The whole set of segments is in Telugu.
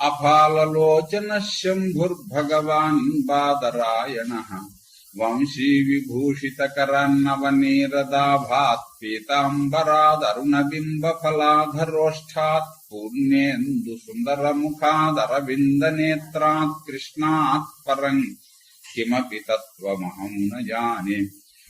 अफालोचन शंभुर्भगवान् बादरायणः वंशी मुखादर पीताम्बरादरुणबिम्बफलाधरोष्ठात् नेत्रात् कृष्णात् परं किमपि तत्त्वमहं न जाने।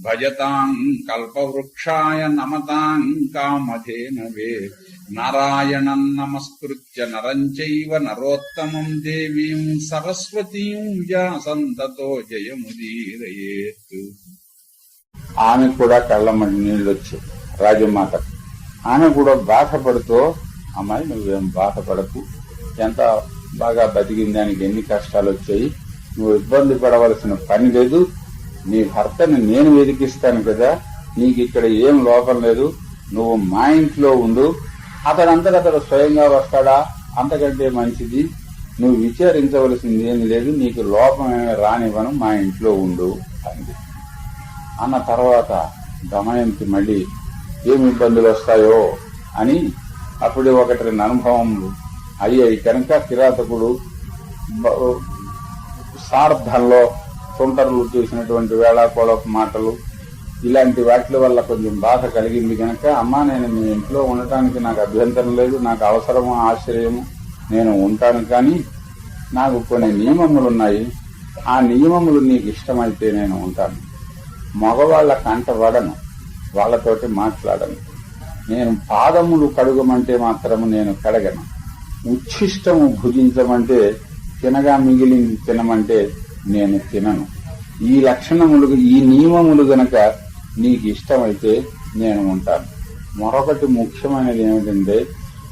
భజతాం కల్పవృక్షాయ నమతాం కామధేనవే. నారాయణం నమస్కృత్య నరం చైవ నరోత్తమం దేవీం సరస్వతీం వ్యాసంతతో జయముదీరయేత్. ఆమె కూడా కళ్ళమ్మడి నీళ్ళు వచ్చాయి రాజమాత. ఆమె కూడా బాధపడుతూ అమ్మాయి నువ్వేం బాధపడకు ఎంత బాగా బతికిందానికి ఎన్ని కష్టాలు వచ్చాయి? నువ్వు ఇబ్బంది పడవలసిన పని లేదు. నీ భర్తని నేను వెతికిస్తాను కదా నీకు ఇక్కడ ఏం లోపం లేదు నువ్వు మా ఇంట్లో ఉండు. అతడంతట అతడు స్వయంగా వస్తాడా? అంతకంటే మంచిది నువ్వు విచారించవలసింది ఏం లేదు నీకు లోపం ఏమీ రానివ్వను మా ఇంట్లో ఉండు అంది. అన్న తర్వాత దమయంతి మళ్ళీ ఏమి ఇబ్బందులు వస్తాయో? అని అప్పుడే ఒకటి రెండు అనుభవములు అయ్యాయి. కనుక కిరాతకుడు సార్థంలో సుంటర్లు చేసినటువంటి వేళాకోళపు మాటలు ఇలాంటి వాటి వల్ల కొంచెం బాధ కలిగింది కనుక అమ్మ నేను మీ ఇంట్లో ఉండటానికి నాకు అభ్యంతరం లేదు నాకు అవసరము ఆశ్చర్యము నేను ఉంటాను కానీ నాకు కొన్ని నియమములు ఉన్నాయి ఆ నియమములు నీకు ఇష్టమైతే నేను ఉంటాను. మగవాళ్ళ కంట పడను వాళ్ళతోటి మాట్లాడను. నేను పాదములు కడుగమంటే మాత్రము నేను కడగను. ఉచ్ఛిష్టము భుజించమంటే తినగా మిగిలింది తినమంటే నేను తినను. ఈ లక్షణములు ఈ నియమములు గనక నీకు ఇష్టమైతే నేను ఉంటాను. మరొకటి ముఖ్యమైనది ఏమిటంటే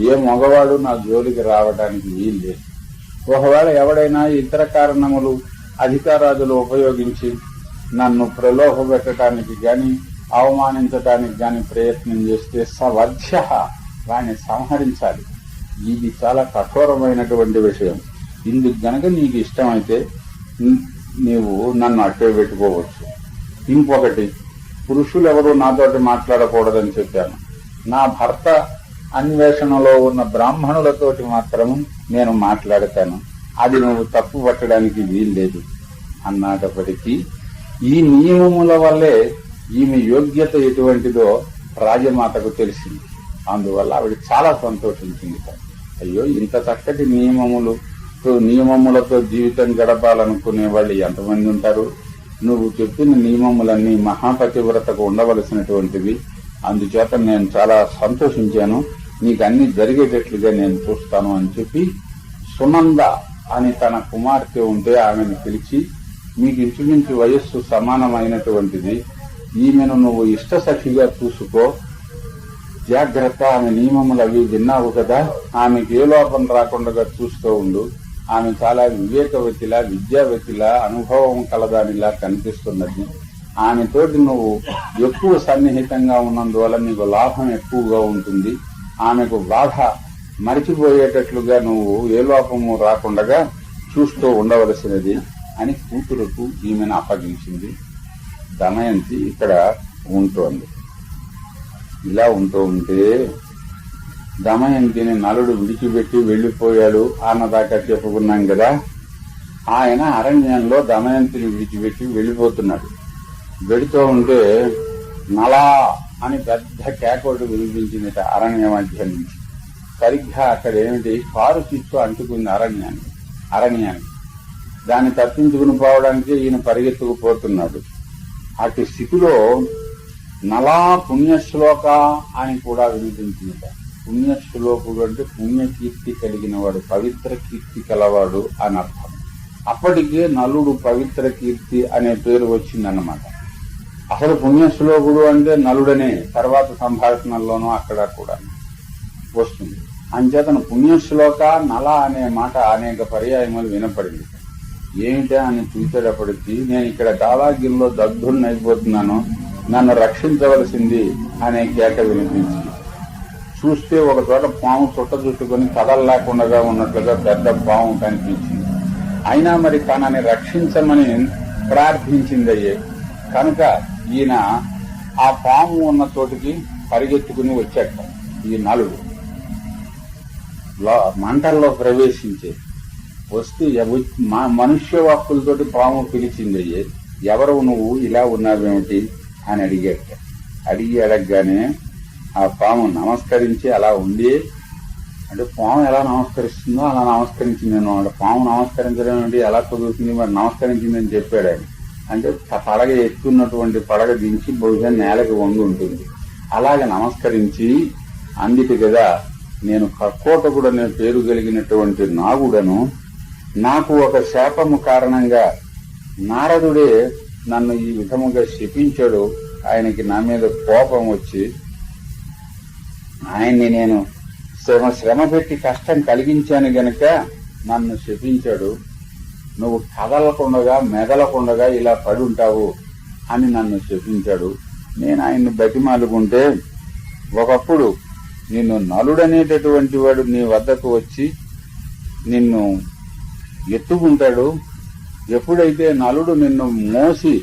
ఏ మగవాడు నా జోలికి రావడానికి వీలు లేదు ఒకవేళ ఎవడైనా ఇతర కారణములు అధికారాదులు ఉపయోగించి నన్ను ప్రలోభ పెట్టడానికి గాని అవమానించడానికి గాని ప్రయత్నం చేస్తే సవధ్య వాణ్ణి సంహరించాలి. ఇది చాలా కఠోరమైనటువంటి విషయం. ఇందుకు గనక నీకు ఇష్టమైతే నీవు నన్ను అట్టే పెట్టుకోవచ్చు. ఇంకొకటి పురుషులు ఎవరు నాతోటి మాట్లాడకూడదని చెప్పాను. నా భర్త అన్వేషణలో ఉన్న బ్రాహ్మణులతోటి మాత్రము నేను మాట్లాడతాను. అది నువ్వు తప్పు పట్టడానికి వీల్లేదు. అన్నటప్పటికీ ఈ నియమముల వల్లే ఈమె యోగ్యత ఎటువంటిదో రాజమాతకు తెలిసింది. అందువల్ల ఆవిడ చాలా సంతోషించింది. అయ్యో ఇంత చక్కటి నియమములు నియమములతో జీవితం గడపాలనుకునే వాళ్ళు ఎంతమంది ఉంటారు? నువ్వు చెప్పిన నియమములన్నీ మహాపతివ్రతకు ఉండవలసినటువంటివి. అందుచేత నేను చాలా సంతోషించాను. నీకు అన్ని జరిగేటట్లుగా నేను చూస్తాను అని చెప్పి సునంద అని తన కుమార్తె ఉంటే ఆమెను పిలిచి మీకు ఇంచుమించు వయస్సు సమానమైనటువంటిది. ఈమెను నువ్వు ఇష్టసఖిగా చూసుకో. జాగ్రత్త ఆమె నియమములు అవి విన్నావు కదా. ఆమెకి ఏ లోపం రాకుండా చూస్తూ ఉండు. ఆమె చాలా వివేకవతిలా విద్యావతిలా అనుభవం కలదానిలా కనిపిస్తున్నది. ఆమెతోటి నువ్వు ఎక్కువ సన్నిహితంగా ఉన్నందువల్ల నీకు లాభం ఎక్కువగా ఉంటుంది. ఆమెకు బాధ మరిచిపోయేటట్లుగా నువ్వు ఏ లోపము రాకుండా చూస్తూ ఉండవలసినది అని కూతురుకు ఈమెను అప్పగించింది. దమయంతి ఇక్కడ ఉంటోంది. ఇలా ఉంటూ ఉంటే దమయంతిని నలుడు విడిచిపెట్టి వెళ్ళిపోయాడు అన్నదాకా చెప్పుకున్నాం కదా. ఆయన అరణ్యంలో దమయంతిని విడిచిపెట్టి వెళ్ళిపోతున్నాడు వెడుతూ ఉంటే నలా అని పెద్ద కేకోటి వినిపించింది అరణ్య మధ్య నుంచి. సరిగ్గా అక్కడ ఏమిటి? కారు చిచ్చు అంటుకుంది అరణ్యాన్ని అరణ్యానికి దాన్ని తప్పించుకుని పోవడానికి ఈయన పరిగెత్తుకుపోతున్నాడు. అటు స్థితిలో నలా పుణ్యశ్లోక అని కూడా వినిపించింది పుణ్యశ్లోకుడు అంటే పుణ్యకీర్తి కలిగిన వాడు పవిత్ర కీర్తి కలవాడు అని అర్థం. అప్పటికే నలుడు పవిత్ర కీర్తి అనే పేరు వచ్చిందన్నమాట. అసలు పుణ్యశ్లోకుడు అంటే నలుడనే తర్వాత సంభాషణల్లోనూ అక్కడ కూడా వస్తుంది. అంచేతను పుణ్యశ్లోక నల అనే మాట అనేక పర్యాయములు వినపడింది. ఏమిటా అని చూసేటప్పటికి నేను ఇక్కడ దాదాగిరిలో దగ్ధుడిని అయిపోతున్నాను నన్ను రక్షించవలసింది అనే కేక వినిపించింది. చూస్తే ఒక చోట పాము చుట్ట చుట్టుకొని కదలలేకుండా ఉన్నట్లుగా పెద్ద పాము కనిపించింది. అయినా మరి తనని రక్షించమని ప్రార్థించింది అయ్యే కనుక ఈయన ఆ పాము ఉన్న చోటికి పరిగెత్తుకుని వచ్చాక ఈ నలుడు మంటల్లో ప్రవేశించే. వస్తే మా- మనుష్య వాక్కులతోటి పాము పిలిచింది అయ్యే ఎవరు నువ్వు? ఇలా ఉన్నావేమిటి? అని అడిగాట అడిగి అడగగానే ఆ పాము నమస్కరించి అలా ఉంది అంటే పాము ఎలా నమస్కరిస్తుందో అలా నమస్కరించింది నేను అంటే పాము నమస్కరించడం అంటే ఎలా కుదురుతుంది? మరి నమస్కరించిందని చెప్పాడు ఆయన. అంటే పడగ ఎక్కున్నటువంటి పడగ దించి బహుశా నేలకు వంగి ఉంటుంది. అలాగే నమస్కరించి అందిటి కదా నేను కర్కోటకుడు అనే పేరు కలిగినటువంటి నాగుడను నాకు ఒక శాపము కారణంగా నారదుడే నన్ను ఈ విధముగా శపించాడు. ఆయనకి నా మీద కోపం వచ్చి ఆయన్ని నేను శ్రమ శ్రమ పెట్టి కష్టం కలిగించాను గనక నన్ను శపించాడు. నువ్వు కదలకుండగా మెదలకుండగా ఇలా పడి ఉంటావు అని నన్ను శపించాడు. నేను ఆయన్ని బతిమాలుకుంటే ఒకప్పుడు నిన్ను నలుడనేటటువంటి వాడు నీ వద్దకు వచ్చి నిన్ను ఎత్తుకుంటాడు. ఎప్పుడైతే నలుడు నిన్ను మోసి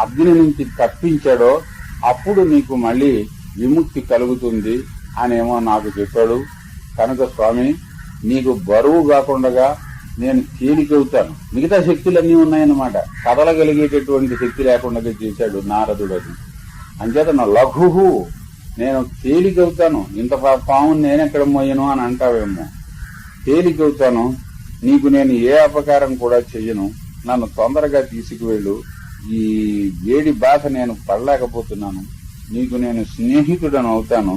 అగ్ని నుంచి తప్పించాడో అప్పుడు నీకు మళ్ళీ విముక్తి కలుగుతుంది అనేమో నాకు చెప్పాడు. కనుక స్వామి నీకు బరువు కాకుండా నేను తేలికవుతాను. మిగతా శక్తులన్నీ ఉన్నాయన్నమాట. కదలగలిగేటటువంటి శక్తి లేకుండా చేశాడు నారదుడు అది. అంచేత నా లఘుహు నేను తేలికవుతాను. ఇంత పాము నేనెక్కడ మోయను అని అంటావేమో. తేలికవుతాను. నీకు నేను ఏ అపకారం కూడా చెయ్యను. నన్ను తొందరగా తీసుకువెళ్ళు. ఈ వేడి బాధ నేను పడలేకపోతున్నాను. నీకు నేను స్నేహితుడను అవుతాను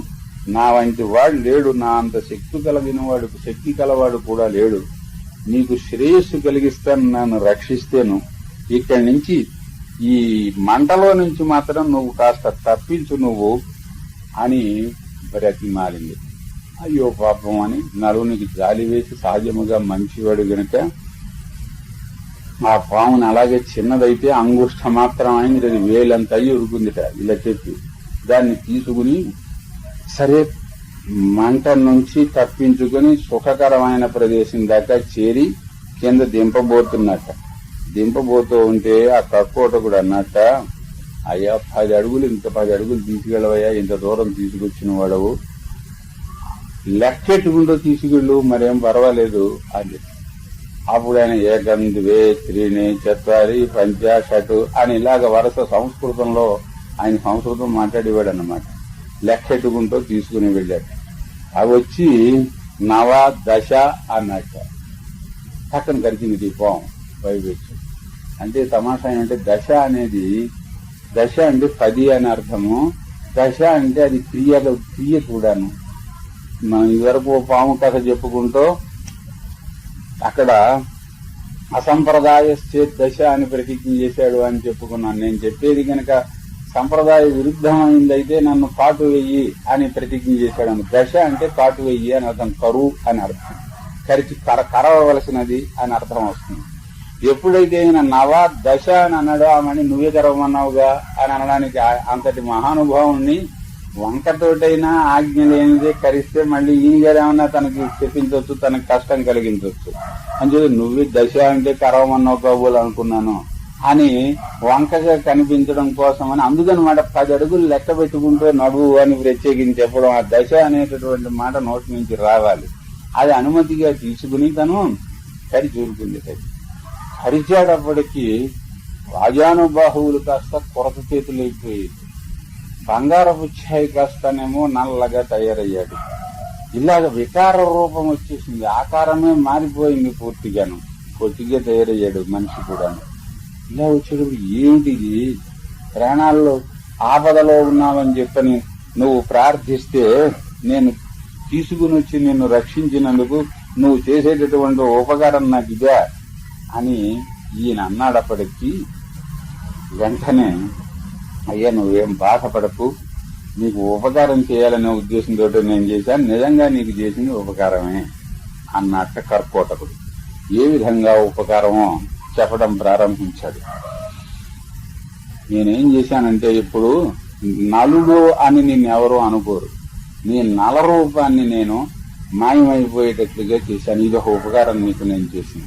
నా వంటి వాడు లేడు. నా అంత శక్తి కలిగిన వాడు శక్తి కలవాడు కూడా లేడు. నీకు శ్రేయస్సు కలిగిస్తాను. నన్ను రక్షిస్తేను. ఇక్కడి నుంచి ఈ మంటలో నుంచి మాత్రం నువ్వు కాస్త తప్పించు నువ్వు అని బ్రతిమాలింది అయ్యో పాపం అని నలువునికి జాలి వేసి సహజముగా మంచివాడు గనుక ఆ పాముని అలాగే చిన్నదైతే అంగుష్ట మాత్రం అయింది అది వేలంతా ఉరుకుందిట ఇలా చెప్పి దాన్ని తీసుకుని సరే మంట నుంచి తప్పించుకుని సుఖకరమైన ప్రదేశం దాకా చేరి కింద దింపబోతున్నట్ట దింపబోతూ ఉంటే ఆ కక్కోటకుడు అన్నట్ట అయ్యా పది అడుగులు ఇంత పది అడుగులు తీసుకెళ్ళవయ్యా ఇంత దూరం తీసుకొచ్చిన వాడవు. లెక్కెట్టుకుంటూ తీసుకెళ్ళు మరేం పర్వాలేదు అని. అప్పుడు ఆయన ఏకందివే త్రీని చత్వారి పంచాషటు అని ఇలాగ వరుస సంస్కృతంలో ఆయన సంస్కృతం మాట్లాడేవాడు అన్నమాట ఎటుకుంటూ తీసుకుని వెళ్ళాడు. అవి వచ్చి నవ దశ అన్నట్ట పక్కన కరిచింది దీపం వైవేచ్చు అంటే తమాషా ఏంటంటే దశ అనేది దశ అంటే పది అని అర్థము. దశ అంటే అది క్రియలో క్రియ కూడాను మనం ఇదివరకు ఓ పాము కథ చెప్పుకుంటూ అక్కడ అసంప్రదాయ స్టేట్ దశ అని ప్రతిజ్ఞ చేశాడు అని చెప్పుకున్నాను. నేను చెప్పేది కనుక సంప్రదాయ విరుద్ధమైందైతే నన్ను పాటు వెయ్యి అని ప్రతిజ్ఞ చేశాడు. దశ అంటే పాటు వెయ్యి అని అర్థం కరువు అని అర్థం. కరిచి కర కరవలసినది అని అర్థం వస్తుంది. ఎప్పుడైతే ఈయన నవ దశ అని అన్నాడో ఆమెని నువ్వే తెరవమన్నావుగా అని అనడానికి అంతటి మహానుభావుణ్ణి వంకతోటైనా ఆజ్ఞ లేనిదే కరిస్తే మళ్ళీ ఈయన గారేమన్నా తనకి చెప్పించవచ్చు తనకి కష్టం కలిగించవచ్చు అని చెప్పి నువ్వే దశ అంటే కరవమన్నావు కాబోలు అనుకున్నాను. అని వంకగా కనిపించడం కోసం అని అందుకనమాట పది అడుగులు లెక్క పెట్టుకుంటూ నడువు అని ప్రత్యేకించి చెప్పడం ఆ దశ అనేటటువంటి మాట నోటి నుంచి రావాలి. అది అనుమతిగా తీసుకుని తను కడి చూరుకుంది కడి కరిచేటప్పటికి రాజానుబాహువులు కాస్త కొరత చేతులు అయిపోయి బంగారపు ఛాయి కాస్తనేమో నల్లగా తయారయ్యాడు. ఇలాగ వికార రూపం వచ్చేసింది. ఆకారమే మారిపోయింది పూర్తిగాను. పొట్టిగా తయారయ్యాడు మనిషి కూడా ఇలా వచ్చేటప్పుడు ఏంటిది ప్రాణాల్లో ఆపదలో ఉన్నావని చెప్పని నువ్వు ప్రార్థిస్తే నేను తీసుకుని వచ్చి నిన్ను రక్షించినందుకు నువ్వు చేసేటటువంటి ఉపకారం నాకు ఇదే అని ఈయన అన్నాడప్పటికీ వెంటనే అయ్యా నువ్వేం బాధపడకు. నీకు ఉపకారం చేయాలనే ఉద్దేశంతో నేను చేశాను. నిజంగా నీకు చేసింది ఉపకారమే అన్నట్ట కర్కోటకుడు. ఏ విధంగా ఉపకారమో చెప్పడం ప్రారంభించాడు. నేనేం చేశానంటే ఇప్పుడు నలుడు అని నిన్నెవరూ అనుకోరు. నీ నల రూపాన్ని నేను మాయమైపోయేటట్లుగా చేశాను. ఇది ఒక ఉపకారం నీకు నేను చేసింది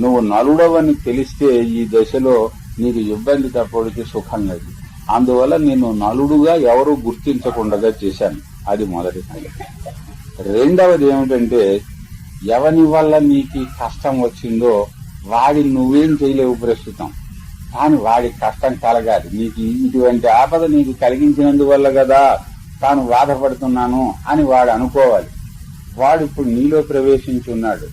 నువ్వు నలుడవని తెలిస్తే ఈ దశలో నీకు ఇబ్బంది తప్పడికి సుఖం లేదు. అందువల్ల నేను నలుడుగా ఎవరు గుర్తించకుండా చేశాను. అది మొదటి సంగతి రెండవది ఏమిటంటే ఎవని వల్ల నీకు కష్టం వచ్చిందో వాడిని నువ్వేం చేయలేవు ప్రస్తుతం. కానీ వాడి కష్టం కలగాలి. నీకు ఇటువంటి ఆపద నీకు కలిగించినందువల్ల కదా తాను బాధపడుతున్నాను అని వాడు అనుకోవాలి. వాడు ఇప్పుడు నీలో ప్రవేశించి ఉన్నాడు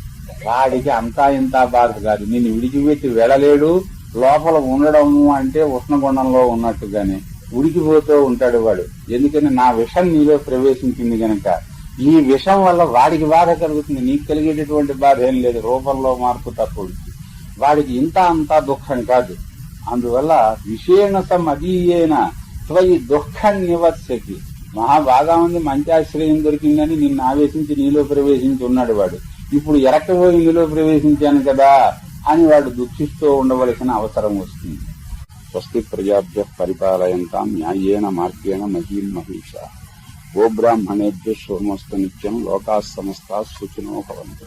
వాడికి అంతా ఇంత బాధ కాదు. నిన్ను విడిచిపెట్టి వెళ్ళలేడు. లోపల ఉండడము అంటే ఉష్ణగుండంలో ఉన్నట్టుగానే ఉడికిపోతూ ఉంటాడు వాడు. ఎందుకని నా విషం నీలో ప్రవేశించింది గనక. ఈ విషం వల్ల వాడికి బాధ కలుగుతుంది. నీకు కలిగేటటువంటి బాధ ఏం లేదు. రూపంలో మార్పు తప్పుడు వాడికి ఇంత అంతా దుఃఖం కాదు. అందువల్ల విషేణతం అదీయేన త్వయి దుఃఖం నివత్సకి మహా బాగా ఉంది మంచి ఆశ్రయం దొరికిందని నిన్ను ఆవేశించి నీలో ప్రవేశించి ఉన్నాడు వాడు. ఇప్పుడు ఎరకపోయి నీలో ప్రవేశించాను కదా అని వాడు దుఃఖిస్తూ ఉండవలసిన అవసరం వస్తుంది. స్వస్తి ప్రజాభ్య పరిపాలయంతాం న్యాయేన మార్గేణ మహీం మహిష. గోబ్రాహ్మణేభ్య సోమస్తు నిత్యం లోకా సమస్తా సుఖినో భవంతు.